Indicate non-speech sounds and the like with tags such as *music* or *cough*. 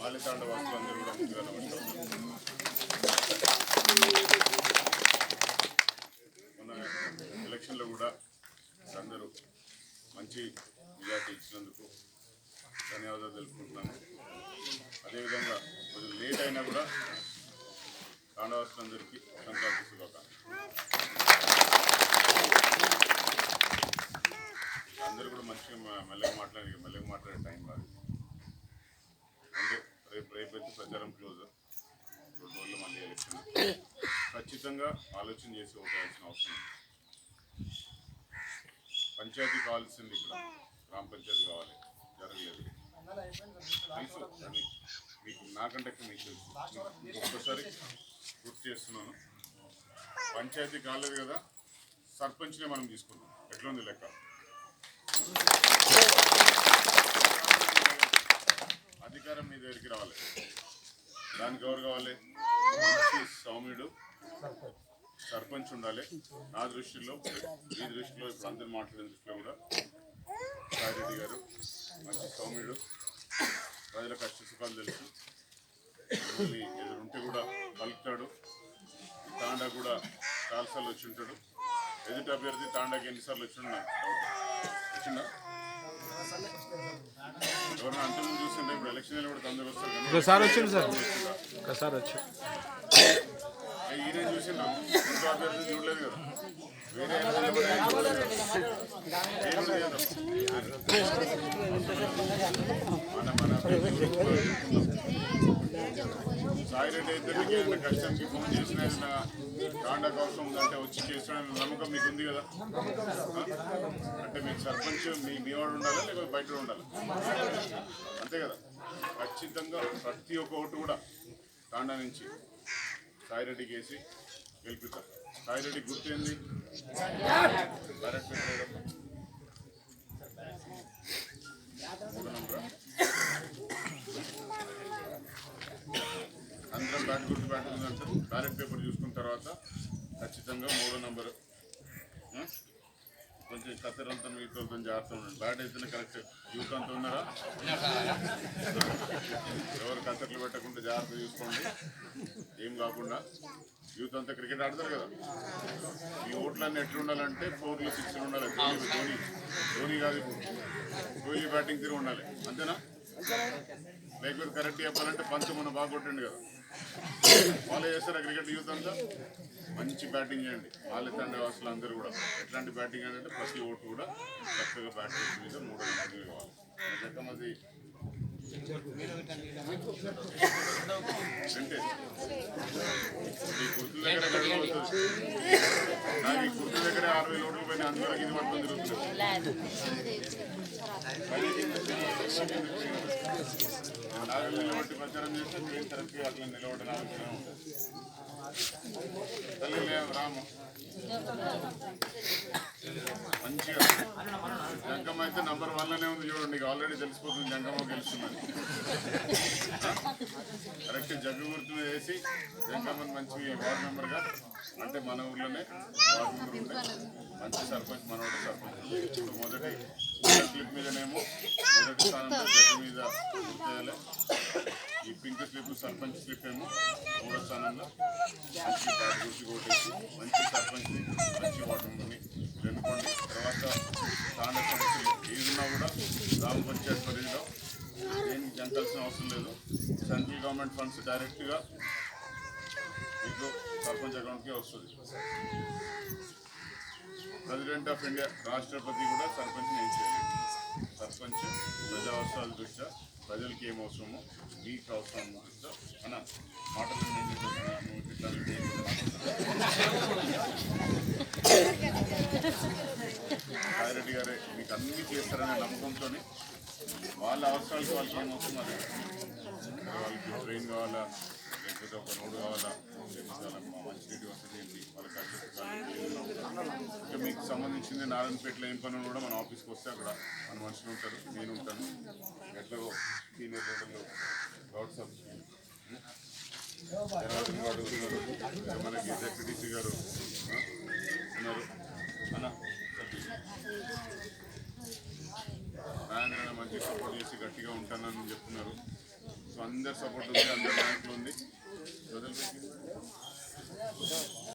మాలితాండ వాసులందరూ కూడా ముందుగా నమస్కారం మన ఎలక్షన్లో కూడా అందరూ మంచి మెజార్టీ ఇచ్చినందుకు ధన్యవాదాలు తెలుపుకుంటున్నాను. అదేవిధంగా కొంచెం లేట్ అయినా కూడా తాండవాసులందరికీ సంక్రాంతి శుభాకాంక్షలు. అందరూ కూడా మంచిగా మెల్లగా మాట్లాడి మెల్లగా మాట్లాడే టైం కాదు అంటే రేపు రేపు అయితే ప్రచారం క్లోజ్ రెండు రోజులు మళ్ళీ ఎలక్షన్ ఖచ్చితంగా ఆలోచన చేసి ఓటాల్సిన అవసరం ఉంది. పంచాయతీ కావాల్సింది ఇక్కడ. గ్రామ పంచాయతీ కావాలి. జరగలేదు. తెలుసు మీకు నాకంటే మీకు తెలుసు. ఒక్కసారి గుర్తు చేస్తున్నాను. పంచాయతీ కాలేదు కదా సర్పంచ్నే మనం తీసుకున్నాం ఎట్లుంది లెక్క? అధికారం మీ దగ్గరికి రావాలి. దానికి ఎవరు కావాలి? సౌమ్యుడు సర్పంచ్ ఉండాలి. నా దృష్టిలో ఈ దృష్టిలో ఇప్పుడు అందరు మాట్లాడిన దృష్టిలో కూడా సాయిరెడ్డి గారు మంచి సౌమ్యుడు ప్రజల కష్ట సుఖాలు తెలుసు. మిమ్మల్ని ఎదురుంటే కూడా పలుకుతాడు. తాండా కూడా చాలాసార్లు వచ్చి ఉంటాడు. ఎదుటి అభ్యర్థి తాండాకి ఎన్నిసార్లు వచ్చి నాకు వచ్చిందా? ఒకసారి వచ్చింది సార్ వచ్చిందా? ఒకసారి వచ్చి ఏ ఈయన చూసిండు ఇంకో అభ్యర్థిని చూడలేదు కదా వేరే ఎలక్షన్లో కూడా ఏం చూడలేదు కదా. ఏం లేదు. మన మన అభ్యర్థి సాయిరెడ్డి అయితే మీకు ఏదైనా కష్టానికి ఫోన్ చేసినా కాండా అవసరం ఉందంటే వచ్చి చేసిన నమ్మకం మీకు ఉంది కదా? అంటే మీకు సర్పంచ్ మీ మీ ఉండాలా లేకపోతే బయట ఉండాలి? అంతే కదా. ఖచ్చితంగా ప్రతి ఒక్క ఓటు కూడా తాండా నుంచి సాయిరెడ్డికి వేసి గెలిపిస్తారు సాయిరెడ్డి గుర్తేంది? బ్యాలెట్ అందరం బ్యాట్ గుర్తు బ్యాట్ ఉందంటారు బ్యాలెట్ పేపర్ చూసుకున్న తర్వాత ఖచ్చితంగా మూడో నంబరు. ఆ? కొంచెం కత్తెరంతా మీతో జాగ్రత్త ఉండండి. బ్యాట్ అయితేనే కరెక్ట్ యూత్ అంతా ఉన్నారా? ఎవరు కత్తెర్లు పెట్టకుండా జాగ్రత్త చూసుకోండి. ఏం కాకుండా. యూత్ అంతా క్రికెట్ ఆడతారు కదా? ఈ ఓట్లన్నీ ఎట్లుండాలంటే ఫోర్లు సిక్స్లు ఉండాలి. ధోని ధోని. ధోని కాదు ఇప్పుడు. కోహ్లీ బ్యాటింగ్ తిరిగి ఉండాలి. అంతేనా? లేకపోతే కరెక్ట్ చెప్పాలంటే పంచ్ మొన్న బాగా కొట్టండి కదా. ఫాలో చేస్తారా క్రికెట్ యూత్ అంతా. మంచి బ్యాటింగ్ చేయండి. వాళ్ళ తండ్రి వాసులు అందరూ కూడా. ఎట్లాంటి బ్యాటింగ్ అంటే ప్రతి ఓటు కూడా చక్కగా బ్యాటింగ్ మీద మూడు రన్లు కావాలి. ఎంతమంది మాది ఈ దగ్గర ఆరు ప్రచారం చేస్తే తరఫు అట్లా తల్లి లేవు రాము జంకమ్మ అయితే నంబర్ వన్లోనే ఉంది చూడండి ఆల్రెడీ తెలిసిపోతుంది జంకమ్మ గెలుస్తుందని. *laughs* కరెక్ట్ జగ్గు గుర్తు మీద వేసి జంకమ్మని మంచి వార్డు మెంబర్గా అంటే మన ఊర్లోనే వార్డ్ మెంబర్ మంచి సర్పంచ్ మనోడు సర్పంచ్. మొదటి స్లిప్ మీదనేమో మొదటి స్థానంలో జగ్గు మీద గుర్తేయాలి ఈ పింక్ స్లిప్ సర్పంచ్ స్లిప్ ఏమో మూడో స్థానంలో మంచి బ్యాట్ గుర్తు కొట్టేసి మంచి సర్పంచ్ మంచి వార్డు మెంబర్ని ఎన్నుకోండి తర్వాత తాండ ఏదున్నా కూడా గ్రామ పంచాయత్ పరిధిలో. దేనికి జంకాల్సిన అవసరం లేదు. సెంట్రల్ గవర్నమెంట్ ఫండ్స్ డైరెక్ట్గా మీకు సర్పంచ్ అకౌంట్కి వస్తుంది. ప్రెసిడెంట్ ఆఫ్ ఇండియా రాష్ట్రపతి కూడా సర్పంచ్ ఏం చేయాలి సర్పంచ్ ప్రజా అవసరాల దృష్ట్యా ప్రజలకి ఏం అవసరమో మీకు అవసరం దృష్ట్యా అన్న మాటలు నేను చెప్తున్నాను ఇట్లా సాయిరెడ్డి గారే మీకు అన్ని చేస్తారనే నమ్మకంతో వాళ్ళ అవసరాలకు వాళ్ళకి ఏం అవసరం వాళ్ళకి ట్రైన్ కావాలా? లేకపోతే ఒక రోడ్డు కావాలా? మంచినీటి వసతి ఏంటి? వాళ్ళకి ఇంకా మీకు సంబంధించింది నారాయణపేటలో ఏం పనులు కూడా మన ఆఫీస్కి వస్తే అక్కడ మన మనుషులు ఉంటారు నేను ఉంటాను. ఎట్లా సీనియర్ లీడర్లు గౌడ్ సబ్ మనకి జెడ్పీటీసీ గారు ఉన్నారు. అన్న హ్యాపీగా ఉంటానని చెప్తున్నారు. సో అందరు సపోర్ట్ ఉంది అందరి బ్యాంకులు ఉంది.